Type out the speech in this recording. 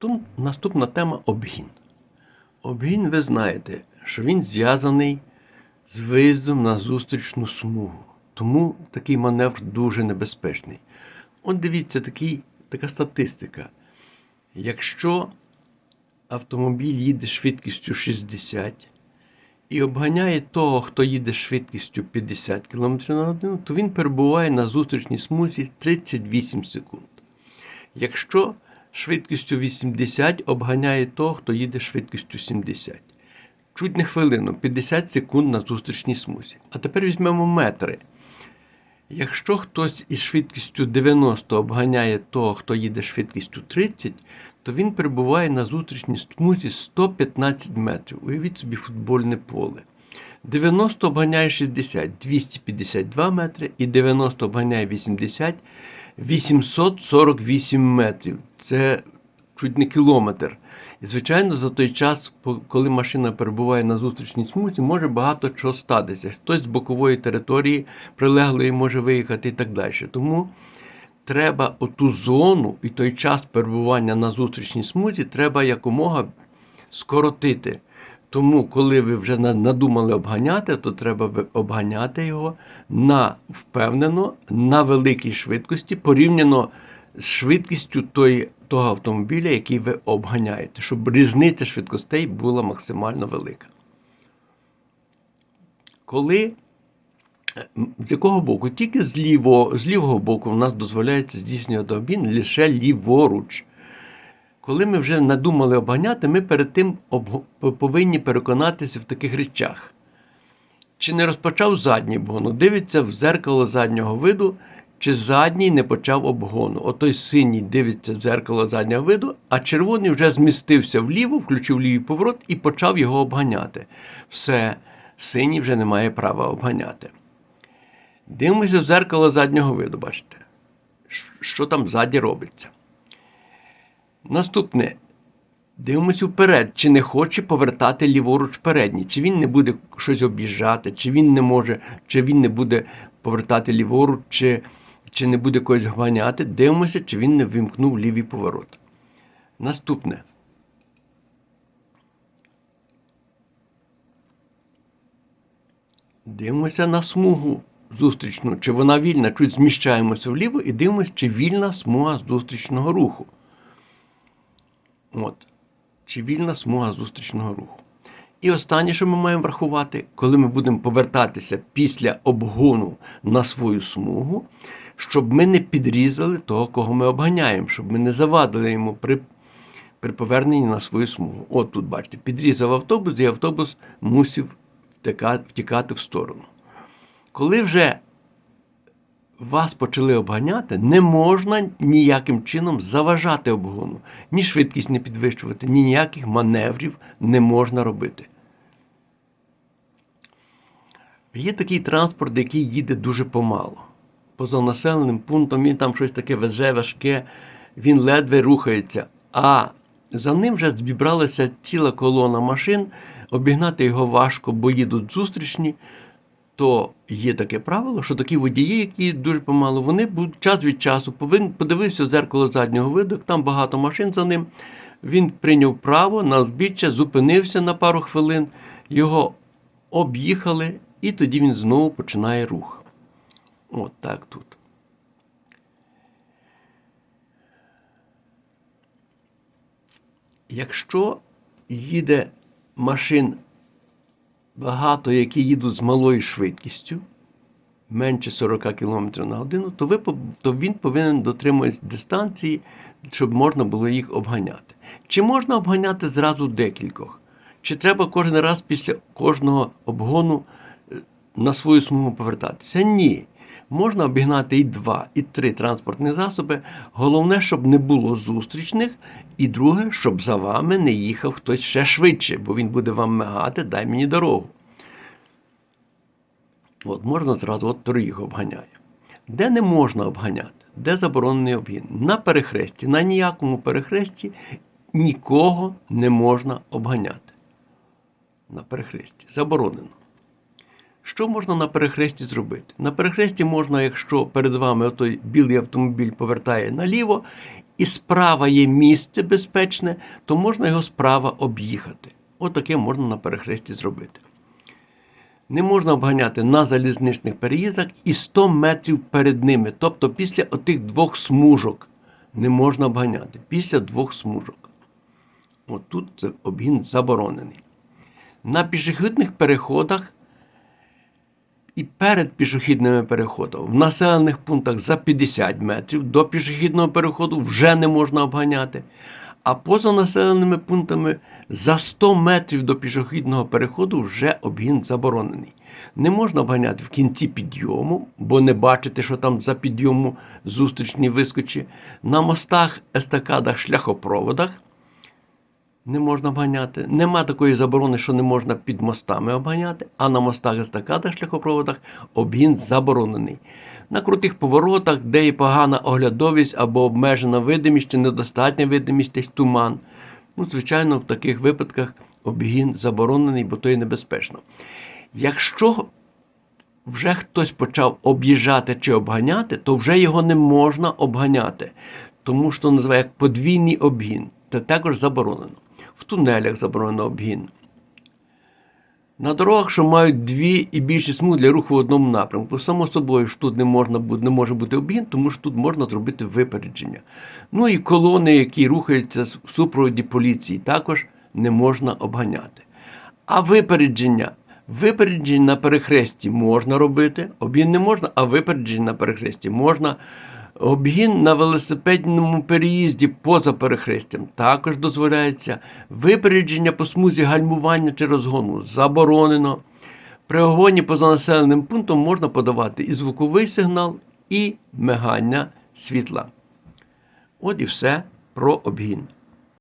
Тум- Наступна тема обгін. Обгін, ви знаєте, що він зв'язаний з виїздом на зустрічну смугу. Тому такий маневр дуже небезпечний. От дивіться, такий, така статистика. Якщо автомобіль їде швидкістю 60 і обганяє того, хто їде швидкістю 50 км на годину, то він перебуває на зустрічній смузі 38 секунд. Якщо швидкістю 80 обганяє того, хто їде швидкістю 70. Чуть не хвилину, 50 секунд на зустрічній смузі. А тепер візьмемо метри. Якщо хтось із швидкістю 90 обганяє того, хто їде швидкістю 30, то він перебуває на зустрічній смузі 115 метрів. Уявіть собі футбольне поле. 90 обганяє 60 252 метри, і 90 обганяє 80 848 метрів. Це чуть не кілометр. І, звичайно, за той час, коли машина перебуває на зустрічній смузі, може багато чого статися. Хтось з бокової території прилеглої може виїхати і так далі. Тому треба оту зону і той час перебування на зустрічній смузі треба якомога скоротити. Тому, коли ви вже надумали обганяти, то треба обганяти його на впевнено, на великій швидкості, порівняно з швидкістю той, того автомобіля, який ви обганяєте, щоб різниця швидкостей була максимально велика. Коли З якого боку? Тільки з лівого, з лівого боку в нас дозволяється здійснювати обгін лише ліворуч. Коли ми вже надумали обганяти, ми перед тим повинні переконатися в таких речах. Чи не розпочав задній обгону? Дивиться в зеркало заднього виду, чи задній не почав обгону. Отой синій дивиться в зеркало заднього виду, а червоний вже змістився вліво, включив лівий поворот і почав його обганяти. Все, синій вже не має права обганяти. Дивимося в зеркало заднього виду, бачите, що там ззаді робиться. Наступне. Дивимося вперед, чи не хоче повертати ліворуч передній, чи він не буде щось об'їжджати, чи він не може, чи він не буде повертати ліворуч, чи, чи не буде когось ганяти. Дивимося, чи він не вимкнув лівий поворот. Наступне. Дивимося на смугу зустрічну, чи вона вільна, чуть зміщаємося вліво і дивимося, чи вільна смуга зустрічного руху. От. Чи вільна смуга зустрічного руху. І останнє, що ми маємо врахувати, коли ми будемо повертатися після обгону на свою смугу, щоб ми не підрізали того, кого ми обганяємо, щоб ми не завадили йому при, при поверненні на свою смугу. От тут, бачите, підрізав автобус, і автобус мусив втікати в сторону. Коли вже вас почали обганяти, не можна ніяким чином заважати обгону. Ні швидкість не підвищувати, ні ніяких маневрів не можна робити. Є такий транспорт, який їде дуже помало. Поза населеним пунктом він там щось таке везе важке, він ледве рухається. А за ним вже зібралася ціла колона машин, обігнати його важко, бо їдуть зустрічні то є таке правило, що такі водії, які дуже помало, вони будуть час від часу повинен подивився в дзеркало заднього виду, там багато машин за ним. Він прийняв право на узбіччя, зупинився на пару хвилин, його об'їхали, і тоді він знову починає рух. От так тут. Якщо їде машин багато, які їдуть з малою швидкістю, менше 40 км на годину, то, ви, то він повинен дотримуватися дистанції, щоб можна було їх обганяти. Чи можна обганяти зразу декількох? Чи треба кожен раз після кожного обгону е, на свою смугу повертатися? Ні. Можна обігнати і два, і три транспортні засоби. Головне, щоб не було зустрічних, і друге, щоб за вами не їхав хтось ще швидше, бо він буде вам мигати, дай мені дорогу. От можна зразу от троїх обганяє. Де не можна обганяти? Де заборонений обгін? На перехресті. На ніякому перехресті нікого не можна обганяти. На перехресті. Заборонено. Що можна на перехресті зробити? На перехресті можна, якщо перед вами той білий автомобіль повертає наліво, і справа є місце безпечне, то можна його справа об'їхати. Отаке можна на перехресті зробити. Не можна обганяти на залізничних переїздах і 100 метрів перед ними. Тобто після отих двох смужок не можна обганяти. Після двох смужок. Отут це обгін заборонений. На пішохідних переходах і перед пішохідними переходами в населених пунктах за 50 метрів до пішохідного переходу вже не можна обганяти. А поза населеними пунктами за 100 метрів до пішохідного переходу вже обгін заборонений. Не можна обганяти в кінці підйому, бо не бачите, що там за підйому зустрічні вискочі. На мостах, естакадах, шляхопроводах не можна обганяти. Нема такої заборони, що не можна під мостами обганяти, а на мостах, естакадах, шляхопроводах обгін заборонений. На крутих поворотах, де є погана оглядовість або обмежена видимість чи недостатня видимість, десь туман. Ну, звичайно, в таких випадках обгін заборонений, бо то є небезпечно. Якщо вже хтось почав об'їжджати чи обганяти, то вже його не можна обганяти, тому що називає як подвійний обгін. Це також заборонено. В тунелях заборонено обгін. На дорогах, що мають дві і більше смуг для руху в одному напрямку. Само собою ж тут не, можна, не може бути обгін, тому що тут можна зробити випередження. Ну і колони, які рухаються в супроводі поліції, також не можна обганяти. А випередження. Випередження на перехресті можна робити, обгін не можна, а випередження на перехресті можна. Обгін на велосипедному переїзді поза перехрестям також дозволяється. Випередження по смузі гальмування чи розгону заборонено. При огоні поза населеним пунктом можна подавати і звуковий сигнал, і мигання світла. От і все про обгін.